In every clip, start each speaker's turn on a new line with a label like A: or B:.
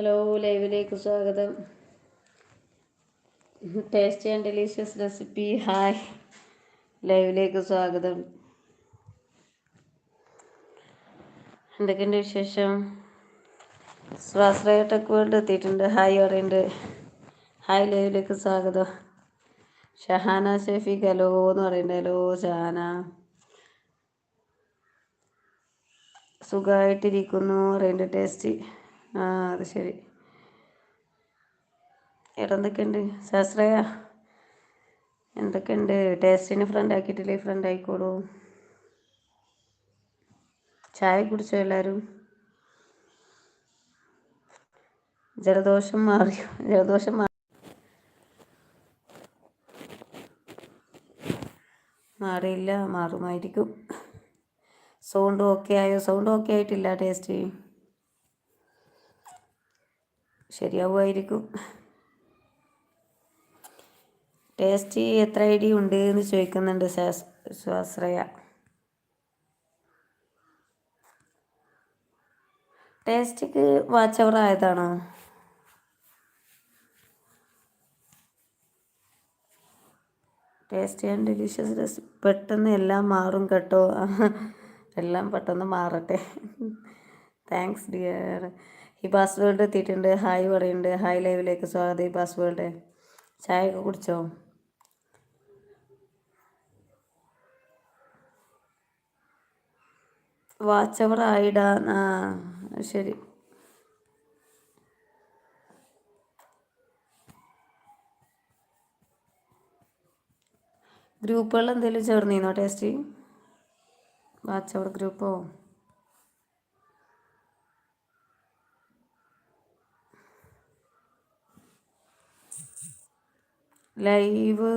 A: Hello ലൈവിലേക്ക് സ്വാഗതം. Tasty and delicious recipe. Hi. ലൈവിലേക്ക് സ്വാഗതം. എന്തൊക്കെയുണ്ട് വിശേഷം? സ്വാശ്രയ ടെക് എത്തിയിട്ടുണ്ട്. ഹായ് പറയുന്നുണ്ട് ഹായ് ലൈവിലേക്ക് സ്വാഗതം. ഷഹാന ഷെഫീഖ് ഹലോ എന്ന് പറയുന്നുണ്ട് ഹലോ ഷഹാന. സുഖമായിട്ടിരിക്കുന്നു പറയുന്നുണ്ട് ടേസ്റ്റി. ആ അത് ശരി. എവിടെ എന്തൊക്കെയുണ്ട്? ശാസ്ത്രയ എന്തൊക്കെയുണ്ട്? ടേസ്റ്റിന് ഫ്രണ്ട് ആക്കിയിട്ടില്ലേ? ഫ്രണ്ട് ആയിക്കോളൂ. ചായ കുടിച്ചോ എല്ലാവരും ജലദോഷം മാറിയോ ജലദോഷം മാറി. മാറിയില്ല മാറുമായിരിക്കും. സൗണ്ട് ഓക്കെ ആയോ? സൗണ്ട് ഓക്കെ ആയിട്ടില്ല ടേസ്റ്റ് ശരിയാവുമായിരിക്കും. ടേസ്റ്റ് എത്ര ഐ ഡി ഉണ്ട് എന്ന് ചോദിക്കുന്നുണ്ട് സ്വാശ്രയ ടേസ്റ്റിക്ക് വാച്ച് അവർ ആയതാണോ? ടേസ്റ്റി ആൻഡ് ഡെലീഷ്യസ് രസം പെട്ടെന്ന് എല്ലാം മാറും കേട്ടോ. എല്ലാം പെട്ടെന്ന് മാറട്ടെ. താങ്ക്സ് ഡിയർ ഈ പാസ്വേഡ് എത്തിയിട്ടുണ്ട് ഹായ് പറയുന്നുണ്ട് ഹായ് ലൈവിലേക്ക് സ്വാഗതം ഈ പാസ്വേഡ് ചായ ഒക്കെ കുടിച്ചോ? വാച്ച് അവർ ആയിടാ. ശരി. ഗ്രൂപ്പുകൾ എന്തെങ്കിലും ചേർന്നിരുന്നോ ടേസ്റ്റി വാച്ച് അവർ ഗ്രൂപ്പോ? ലൈവ്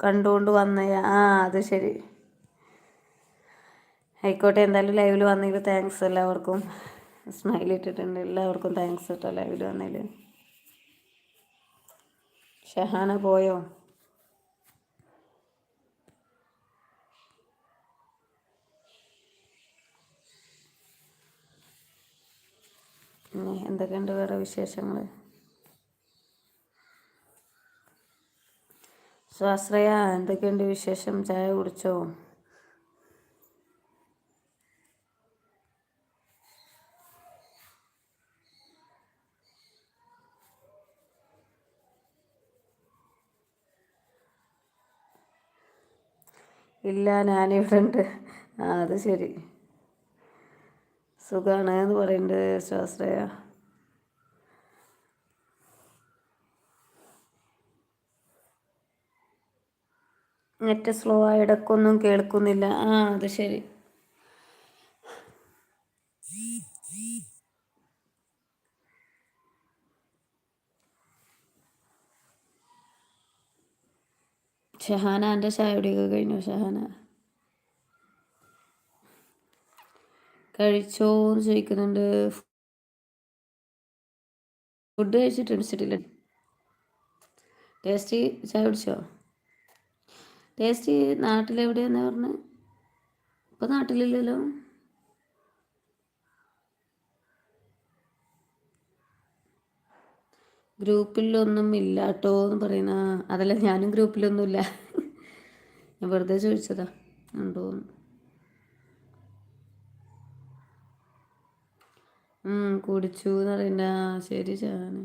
A: കണ്ടുകൊണ്ട് വന്ന ആ അത് ശരി. ആയിക്കോട്ടെ എന്തായാലും ലൈവിൽ വന്നതിൽ താങ്ക്സ് എല്ലാവർക്കും. സ്മൈൽ ഇട്ടിട്ടുണ്ട് എല്ലാവർക്കും താങ്ക്സ് കേട്ടോ ലൈവിൽ വന്നതിൽ ഷഹാന പോയോ? എന്തൊക്കെയുണ്ട് വേറെ വിശേഷങ്ങൾ സ്വാശ്രയ എന്തൊക്കെയുണ്ട് വിശേഷം? ചായ കുടിച്ചോ? ഇല്ല ഞാനിവിടെ ഉണ്ട് ആ അത് ശരി. സുഖമാണ് എന്ന് പറയുന്നുണ്ട് സ്വാശ്രയ. നെറ്റ് സ്ലോ ആയി ഇടക്കൊന്നും കേൾക്കുന്നില്ല. ആ അത് ശരി. ഷഹാന എന്റെ ചായ കുടിയൊക്കെ കഴിഞ്ഞു? ഷഹാന? കഴിച്ചോ എന്ന് ചോദിക്കുന്നുണ്ട്. ഫുഡ് കഴിച്ചിട്ട് ടേസ്റ്റി ടേസ്റ്റ് ചായ കുടിച്ചോ? ടേസ്റ്റ് നാട്ടിലെവിടെയാന്ന് പറഞ്ഞ്? ഇപ്പം നാട്ടിലില്ലല്ലോ. ഗ്രൂപ്പിലൊന്നും ഇല്ല കേട്ടോ എന്ന് പറയുന്ന അതല്ല ഞാനും ഗ്രൂപ്പിലൊന്നുമില്ല. ഞാൻ വെറുതെ ചോദിച്ചതാ ഉണ്ടോ കുടിച്ചു എന്ന് പറയുന്ന ശരി ചാന്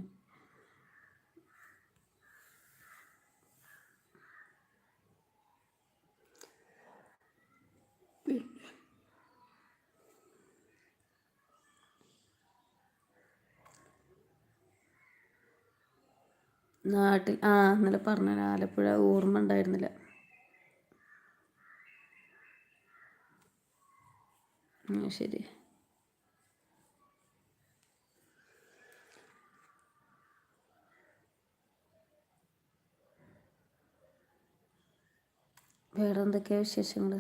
A: നാട്ടിൽ ആ ഇന്നലെ പറഞ്ഞ ആലപ്പുഴ ഓർമ്മ ഉണ്ടായിരുന്നില്ല. ശരി. വേറെ എന്തൊക്കെയാണ് വിശേഷങ്ങൾ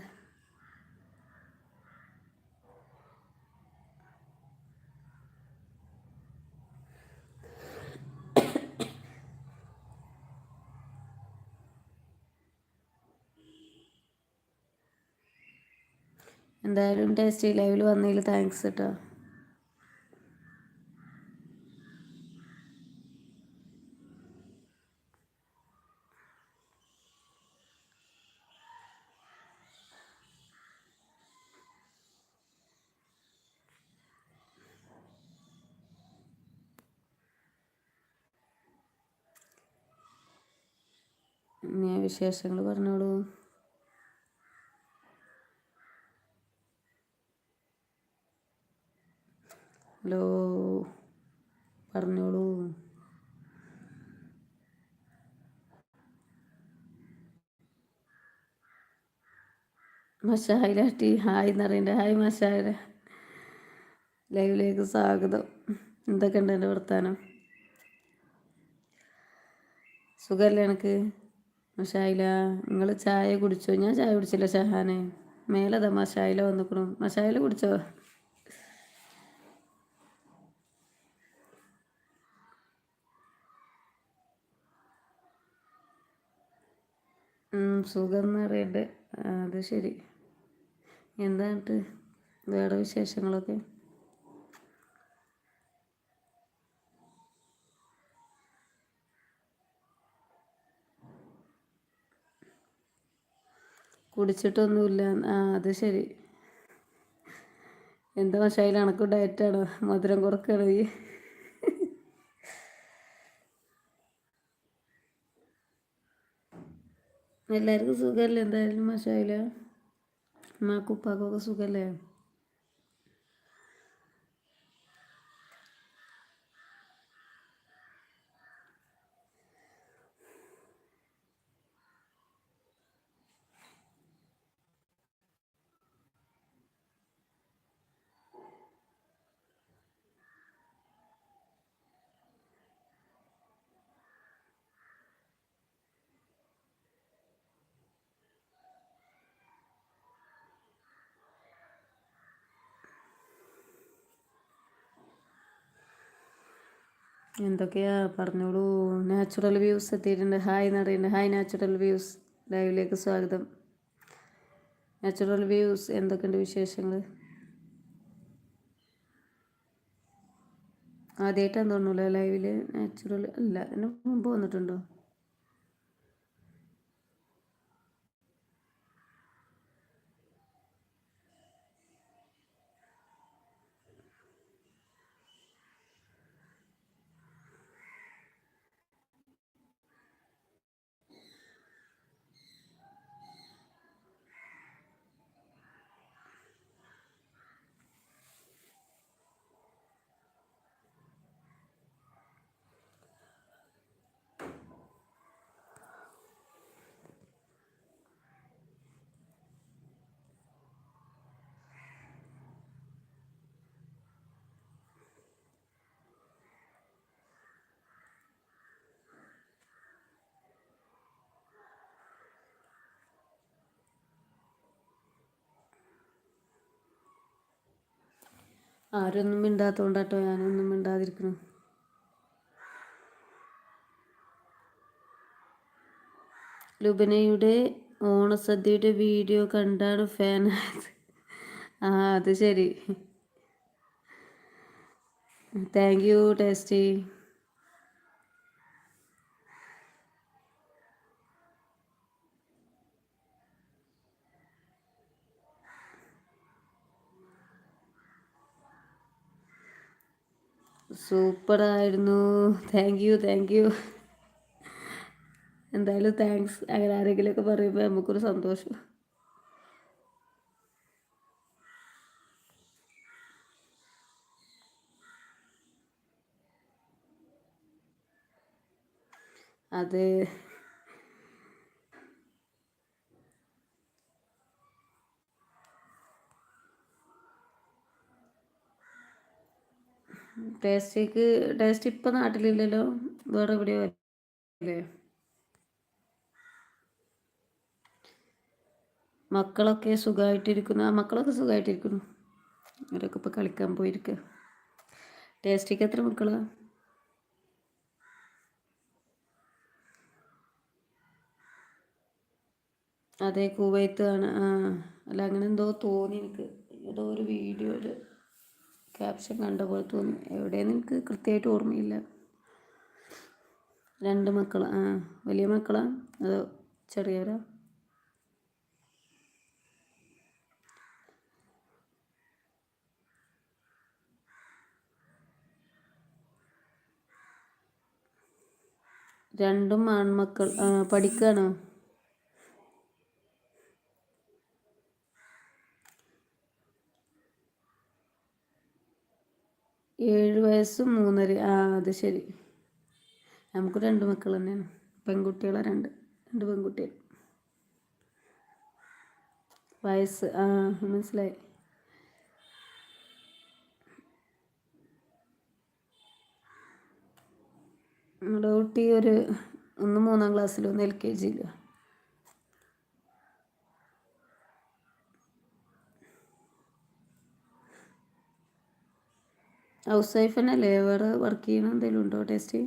A: എന്തായാലും ടേസ്റ്റി ലൈവിൽ വന്നതിൽ താങ്ക്സ് കേട്ടോ വിശേഷങ്ങൾ പറഞ്ഞോളൂ. ഹലോ പറഞ്ഞോളൂ. മഷായിലാട്ടി ഹായ് എന്ന് പറയണ്ട ഹായ് മഷായില. ലൈവിലേക്ക് സ്വാഗതം. എന്തൊക്കെയുണ്ട് എന്റെ വർത്താനം? സുഖമല്ലേ എനിക്ക് മഷായില നിങ്ങൾ ചായ കുടിച്ചോ? ഞാൻ ചായ കുടിച്ചില്ല ഷഹാനെ. മേലതാ മഷായില വന്നിക്കണു. മഷായില കുടിച്ചോ? സുഖം എന്ന് അത് ശരി. എന്തായിട്ട് വേറെ വിശേഷങ്ങളൊക്കെ? കുടിച്ചിട്ടൊന്നുമില്ല ആ അത് ശരി. എന്താ പക്ഷേ അണക്ക് ഡയറ്റാണോ മധുരം കുറക്കണോ ഈ? എല്ലാവർക്കും സുഖമല്ലേ? എന്തായാലും മഷായില്ല അമ്മക്കും ഉപ്പാക്കൊക്കെ സുഖമല്ലേ? എന്തൊക്കെയാ പറഞ്ഞോളൂ. നാച്ചുറൽ വ്യൂസ് എത്തിയിട്ടുണ്ട്. ഹായ് എന്ന് പറയുന്നുണ്ട് ഹായ് നാച്ചുറൽ വ്യൂസ് ലൈവിലേക്ക് സ്വാഗതം. നാച്ചുറൽ വ്യൂസ് എന്തൊക്കെയുണ്ട് വിശേഷങ്ങൾ ആദ്യമായിട്ടാണ് തോന്നുന്നില്ല ലൈവിൽ നാച്ചുറൽ അല്ല എന്നെ മുമ്പ് വന്നിട്ടുണ്ടോ? ആരൊന്നും മിണ്ടാത്തോണ്ടാട്ടോ ഞാനൊന്നും മിണ്ടാതിരിക്കണം. ലുബനയുടെ ഓണസദ്യയുടെ വീഡിയോ കണ്ടാണ് ഫാൻ ആയത്. ആ അത് ശരി. താങ്ക് യു ടേസ്റ്റി സൂപ്പറായിരുന്നു. താങ്ക് യു താങ്ക് യു എന്തായാലും താങ്ക്സ് അങ്ങനെ ആരെങ്കിലുമൊക്കെ പറയുമ്പോൾ നമുക്കൊരു സന്തോഷം. അത്. ടേസ്റ്റിക്ക് ടേസ്റ്റ് ഇപ്പം നാട്ടിലില്ലല്ലോ? വേറെ എവിടെയോ അല്ലേ? മക്കളൊക്കെ സുഖമായിട്ടിരിക്കുന്നു ആ മക്കളൊക്കെ സുഖമായിട്ടിരിക്കുന്നു അവരൊക്കെ ഇപ്പോൾ കളിക്കാൻ പോയിരിക്കുക ടേസ്റ്റിക്ക് എത്ര മക്കളാ? അതെ കുവൈത്ത് ആണ്. ആ അല്ല അങ്ങനെ എന്തോ തോന്നി എനിക്ക്. ഏതോ ഒരു വീഡിയോയിൽ ക്യാപ്ഷൻ കണ്ട പോലെ തോന്നി എവിടെയെന്ന് എനിക്ക് കൃത്യമായിട്ട് ഓർമ്മയില്ല. രണ്ട് മക്കൾ ആ വലിയ മക്കളാ? അതോ ചെറിയവരാ? രണ്ടും ആൺമക്കൾ പഠിക്കാണോ? ഏഴ് വയസ്സും മൂന്നര ആ അത് ശരി. നമുക്ക് രണ്ട് മക്കൾ തന്നെയാണ്. പെൺകുട്ടികളെ രണ്ട് രണ്ട് പെൺകുട്ടികൾ വയസ്സ് ആ മനസ്സിലായി. നമ്മുടെ കുട്ടി ഒരു ഒന്ന് മൂന്നാം ക്ലാസ്സിലും ഒന്ന് എൽ കെ ജിയിലും. ഹൗസ് വൈഫ് തന്നെയല്ലേ വേറെ വർക്ക് ചെയ്യുന്ന എന്തെങ്കിലും ഉണ്ടോ? ടേസ്റ്റ്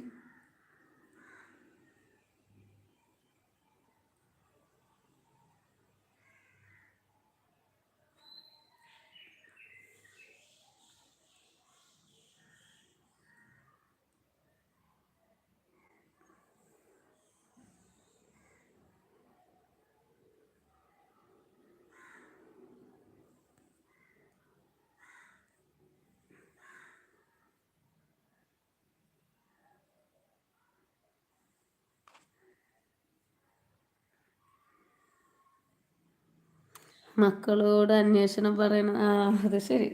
A: മക്കളോട് അന്വേഷണം പറയണം ആ അത് ശരി.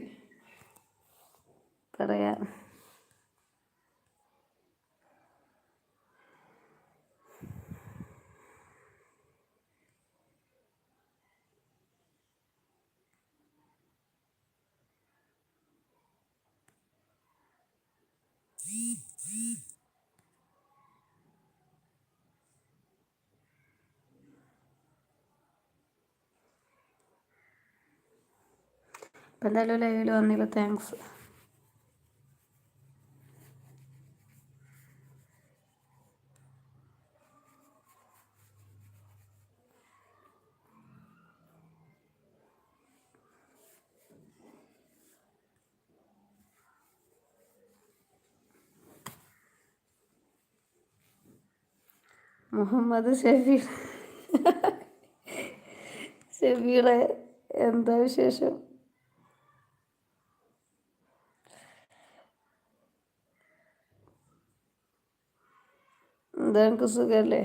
A: പറയാം. അപ്പം എന്തായാലും ലൈവിൽ വന്നില്ല താങ്ക്സ് മുഹമ്മദ് ഷെഫീർ ഷെഫീറെ എന്താ വിശേഷം? എന്താ എനിക്ക് സുഖല്ലേ?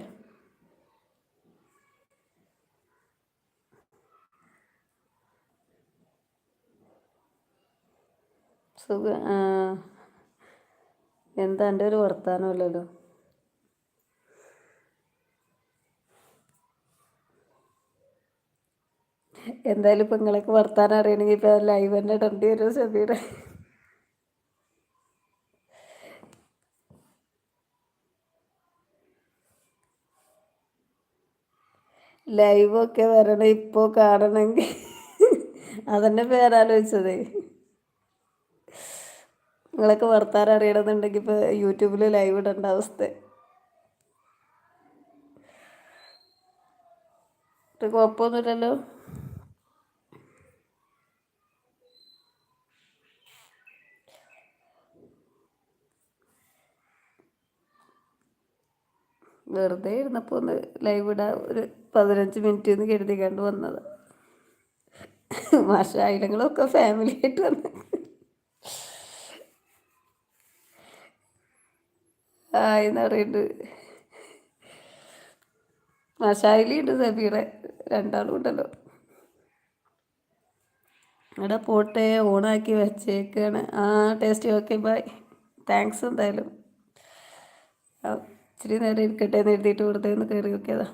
A: സുഖ എന്താ എന്റെ ഒരു വർത്താനമല്ലല്ലോ എന്തായാലും ഇപ്പം നിങ്ങളൊക്കെ വർത്താനം അറിയണമെങ്കിൽ ഇപ്പം ലൈവ് തന്നെ ഇടേണ്ടി വരും ഷബീറെ ലൈവൊക്കെ വരണം ഇപ്പോൾ കാണണമെങ്കിൽ അതന്നെ പേരാലോചിച്ചത്. നിങ്ങളൊക്കെ വർത്താൻ അറിയണമെന്നുണ്ടെങ്കിൽ ഇപ്പോൾ യൂട്യൂബിൽ ലൈവ് ഇടേണ്ട അവസ്ഥ. കുഴപ്പമൊന്നുമില്ലല്ലോ? വെറുതെ ഇരുന്നപ്പോൾ ഒന്ന് ലൈവ് ഇടാൻ ഒരു പതിനഞ്ച് മിനിറ്റ് എന്ന് കരുതി കണ്ട് വന്നത്. മാഷ ആയിരങ്ങളൊക്കെ ഫാമിലി ആയിട്ട് വന്ന്. ആയെന്ന് പറയുന്നുണ്ട് മാഷായിലി ഉണ്ട് സബീറെ രണ്ടാളും ഉണ്ടല്ലോ. എടാ പോട്ടെ ഓണാക്കി വെച്ചേക്കാണ്. ആ ടേസ്റ്റ് ഓക്കെ ബൈ താങ്ക്സ് എന്തായാലും. ഇച്ചിരി നേരം ഇരിക്കട്ടെ എന്ന് എഴുതിയിട്ട് വെറുതെ ഒന്ന് കയറി നോക്കിയതാ.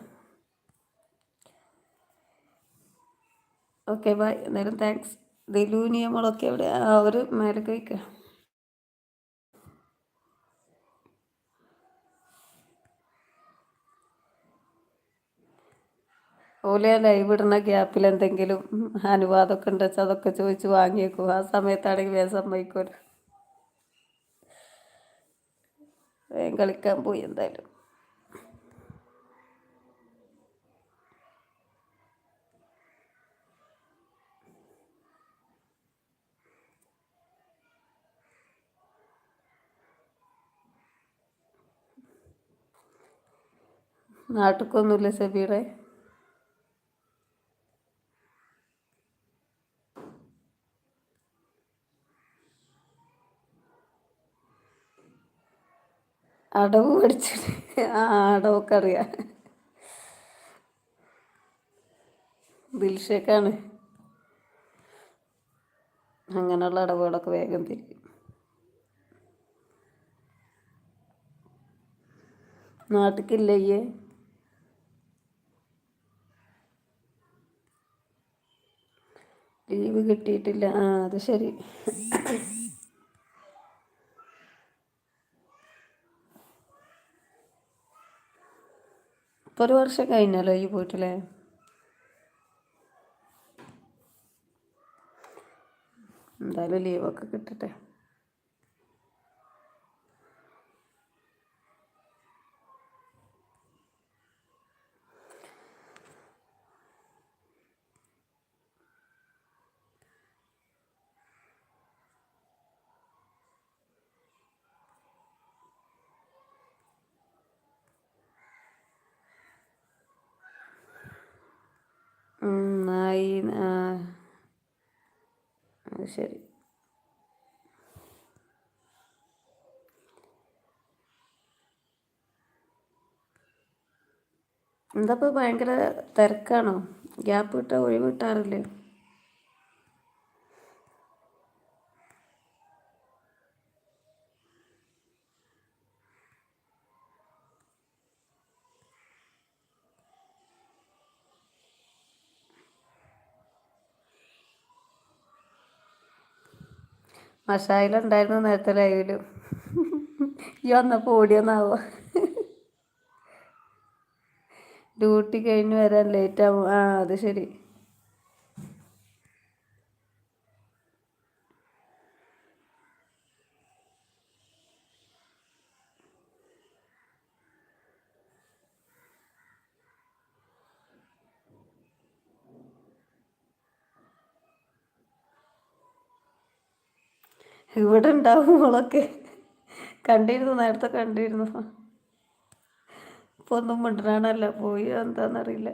A: ഓക്കെ ബൈ എന്തായാലും താങ്ക്സ് ദിലൂനിയമളൊക്കെ എവിടെ? ആ ഒരു മേലെ കഴിക്കുക ഓലെ ലൈവ് ഇടുന്ന ഗ്യാപ്പിൽ എന്തെങ്കിലും അനുവാദമൊക്കെ ഉണ്ടെച്ചാൽ അതൊക്കെ ചോദിച്ച് വാങ്ങിയേക്കും. ആ സമയത്താണെങ്കിൽ വേഗം സമ്മതിക്കുമല്ലോ വേഗം കളിക്കാൻ പോയി എന്തായാലും. നാട്ടിക്കൊന്നുമില്ല സബീറെ? അടവ് പഠിച്ചിട്ട് ആ അടവൊക്കെ അറിയാം. ദിൽഷേക്കാണ് അങ്ങനെയുള്ള അടവുകളൊക്കെ വേഗം തിരിക്കും. നാട്ടിക്കില്ലയ്യേ. ലീവ് കിട്ടിയിട്ടില്ല. ആ അത് ശരി. ഇപ്പോൾ ഒരു വർഷം കഴിഞ്ഞല്ലോ ഈ പോയിട്ടില്ലേ? എന്തായാലും ലീവൊക്കെ കിട്ടട്ടെ. അത് ശരി. എന്താപ്പോൾ ഭയങ്കര തിരക്കാണോ? ഗ്യാപ്പ് കിട്ടാൻ ഒഴിവ് കിട്ടാറില്ലേ? മഷായിലുണ്ടായിരുന്നു നേരത്തെ ലൈവിലും ഈ വന്നപ്പോൾ ഓടിയെന്നാവോ? ഡ്യൂട്ടി കഴിഞ്ഞ് വരാൻ ലേറ്റ് ആവും. ആ അത് ശരി. ഇവിടെ ഉണ്ടാവും മോളൊക്കെ കണ്ടിരുന്നു നേരത്തെ കണ്ടിരുന്നു. ഇപ്പോൾ ഒന്നും മിണ്ടനാണല്ല പോയി എന്താണെന്നറിയില്ല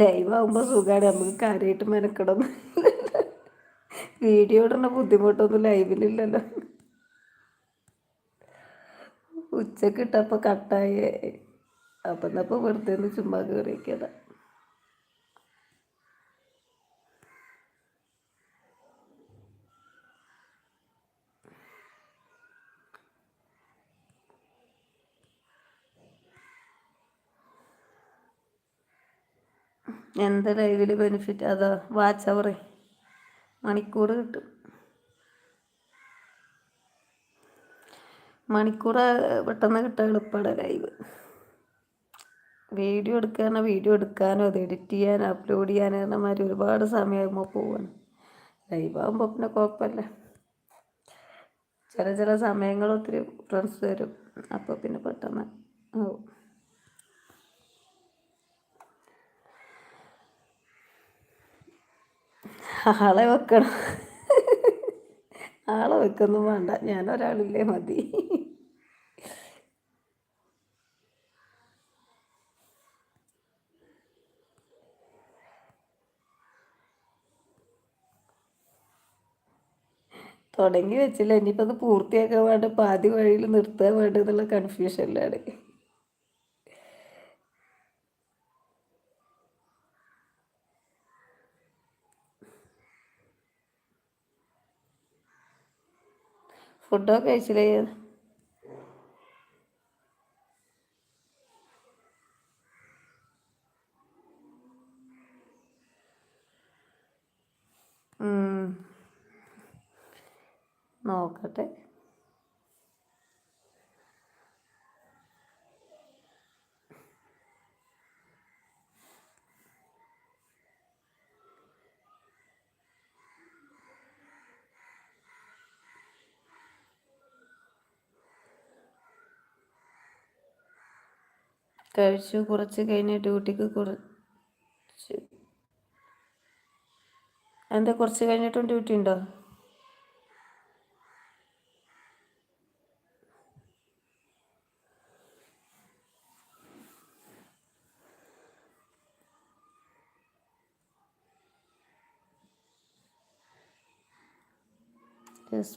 A: ലൈവ് ആകുമ്പോൾ സുഖമാണ് നമുക്ക് കാര്യമായിട്ട് മെനക്കണം വീഡിയോ ഇടുന്ന ബുദ്ധിമുട്ടൊന്നും ലൈവിലില്ലല്ലോ ഉച്ചയ്ക്ക് ഇട്ടപ്പോൾ കട്ടായി. അപ്പം എന്നപ്പോൾ വെറുതെ ഒന്ന് ചുമ്മാ കയറിയൊക്കെയതാണ് എന്താ ലൈവിൽ ബെനിഫിറ്റ് അതാ വാച്ച് അവറേ മണിക്കൂർ കിട്ടും. മണിക്കൂർ പെട്ടെന്ന് കിട്ടാൻ എളുപ്പമാണ് ലൈവ്. വീഡിയോ എടുക്കാനോ വീഡിയോ എടുക്കാനോ അത് എഡിറ്റ് ചെയ്യാനോ അപ്ലോഡ് ചെയ്യാനോ മാതിരി ഒരുപാട് സമയമാകുമ്പോൾ പോവാണ്. ലൈവ് ആകുമ്പോൾ പിന്നെ കുഴപ്പമില്ല. ചില ചില സമയങ്ങൾ ഒത്തിരി ഫ്രണ്ട്സ് വരും. അപ്പോൾ പിന്നെ പെട്ടെന്ന് ആവും. ആളെ വെക്കണം. ആളെ വെക്കൊന്നും വേണ്ട. ഞാൻ ഒരാളില്ലേ മതി. തുടങ്ങി വെച്ചില്ല. ഇനിയിപ്പോൾ അത് പൂർത്തിയാക്കാൻ വേണ്ട. പാതി വഴിയിൽ നിർത്താൻ വേണ്ട കൺഫ്യൂഷൻ കൺഫ്യൂഷനിലാണ് ഫുഡൊക്കെ കഴിച്ചില്ലേ? നോക്കട്ടെ. കഴിച്ചു. കുറച്ച് കഴിഞ്ഞ് ഡ്യൂട്ടിക്ക് കുറച്ച് എന്താ കുറച്ച് കഴിഞ്ഞിട്ടും ഡ്യൂട്ടി ഉണ്ടോ?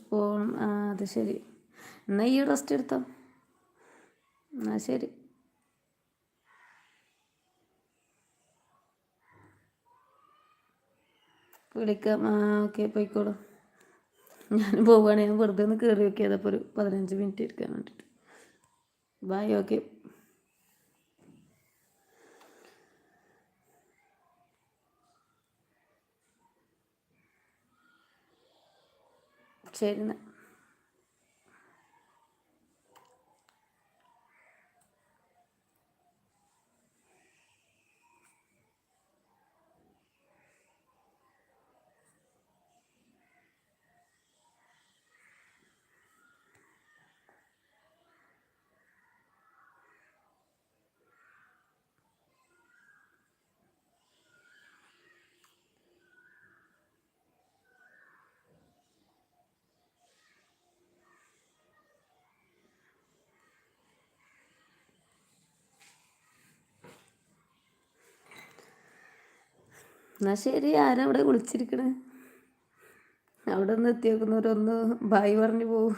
A: പോകണം ആ അത് ശരി. എന്നാ ഈ റെസ്റ്റ് എടുത്തോ? എന്നാ ശരി. വിളിക്കാം. ആ ഓക്കെ പോയിക്കോളൂ. ഞാൻ പോവുകയാണെങ്കിൽ ഞാൻ വെറുതെ ഒന്ന് കയറി നോക്കിയത്. അപ്പോൾ ഒരു പതിനഞ്ച് മിനിറ്റ് എടുക്കാൻ വേണ്ടിയിട്ട് ബൈ ഓക്കെ ശരി എന്നാൽ എന്നാൽ ശരി ആരാ അവിടെ വിളിച്ചിരിക്കണേ? അവിടെ നിന്ന് എത്തിയേക്കുന്നവരൊന്ന് ബായ് പറഞ്ഞു പോവും.